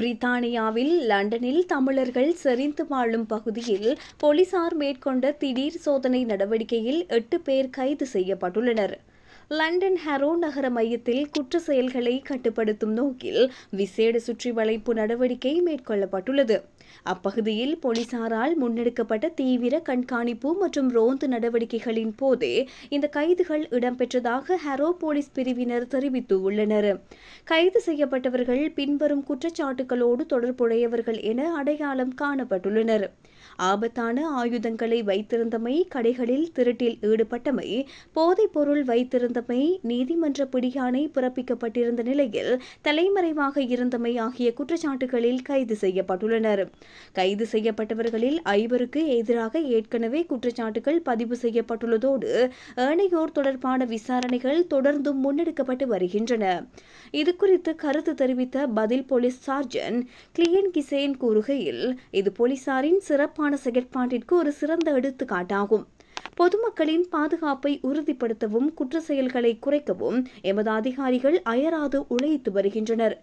பிரித்தானியாவில் லண்டனில் தமிழர்கள் செறிந்து வாழும் பகுதியில் போலீசார் மேற்கொண்ட திடீர் சோதனை நடவடிக்கையில் எட்டு பேர் கைது செய்யப்பட்டுள்ளனர். லண்டன் ஹரோ நகர மையத்தில் குற்ற செயல்களை கட்டுப்படுத்தும் நோக்கில் விசேட சுற்றி வளைப்பு நடவடிக்கை மேற்கொள்ளப்பட்டுள்ளது. அப்பகுதியில் போலீசாரால் முன்னெடுக்கப்பட்ட தீவிர கண்காணிப்பு மற்றும் ரோந்து நடவடிக்கைகளின் போதே இந்த கைதுகள் இடம்பெற்றதாக ஹரோ போலீஸ் பிரிவினர் தெரிவித்துள்ளனர். கைது செய்யப்பட்டவர்கள் பின்வரும் குற்றச்சாட்டுகளோடு தொடர்புடையவர்கள் என அடையாளம் காணப்பட்டுள்ளனர். ஆபத்தான ஆயுதங்களை வைத்திருந்தமை கடைகளில் திருட்டில் ஈடுபட்டமை போதைப் பொருள் வைத்திருந்தமை நீதிமன்ற பிடியாணை பிறப்பிக்கப்பட்டிருந்த நிலையில் தலைமறைவாக இருந்தமை ஆகிய குற்றச்சாட்டுகளில் கைது செய்யப்பட்டுள்ளனர். கைது செய்யப்பட்டவர்களில் ஐவருக்கு எதிராக ஏற்கனவே குற்றச்சாட்டுகள் பதிவு செய்யப்பட்டுள்ளதோடு ஏனையோர் தொடர்பான விசாரணைகள் தொடர்ந்தும் முன்னெடுக்கப்பட்டு வருகின்றன. இதுகுறித்து கருத்து தெரிவித்த பதில் போலீஸ் சார்ஜன் கிளியன் கிசேன் கூறுகையில் இது போலீசாரின் சிறப்பான செயற்பாட்டிற்கு ஒரு சிறந்த எடுத்துக்காட்டாகும். பொதுமக்களின் பாதுகாப்பை உறுதிப்படுத்தவும் குற்ற செயல்களை குறைக்கவும் எமது அதிகாரிகள் அயராது உழைத்து வருகின்றனர்.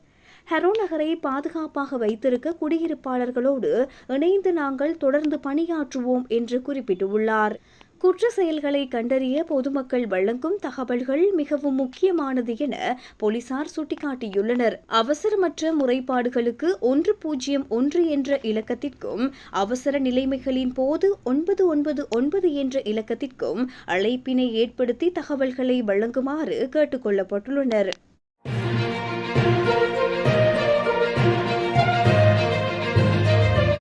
ஹெரோ நகரை பாதுகாப்பாக வைத்திருக்க குடியிருப்பாளர்களோடு இணைந்து நாங்கள் தொடர்ந்து பணியாற்றுவோம் என்று குறிப்பிட்டுள்ளார். குற்ற செயல்களை கண்டறிய பொதுமக்கள் வழங்கும் தகவல்கள் மிகவும் முக்கியமானது என போலீசார் சுட்டிக்காட்டியுள்ளனர். அவசரமற்ற முறைப்பாடுகளுக்கு ஒன்று பூஜ்ஜியம் ஒன்று என்ற இலக்கத்திற்கும் அவசர நிலைமைகளின் போது ஒன்பது ஒன்பது ஒன்பது என்ற இலக்கத்திற்கும் அழைப்பினை ஏற்படுத்தி தகவல்களை வழங்குமாறு கேட்டுக்கொள்ளப்பட்டுள்ளனர்.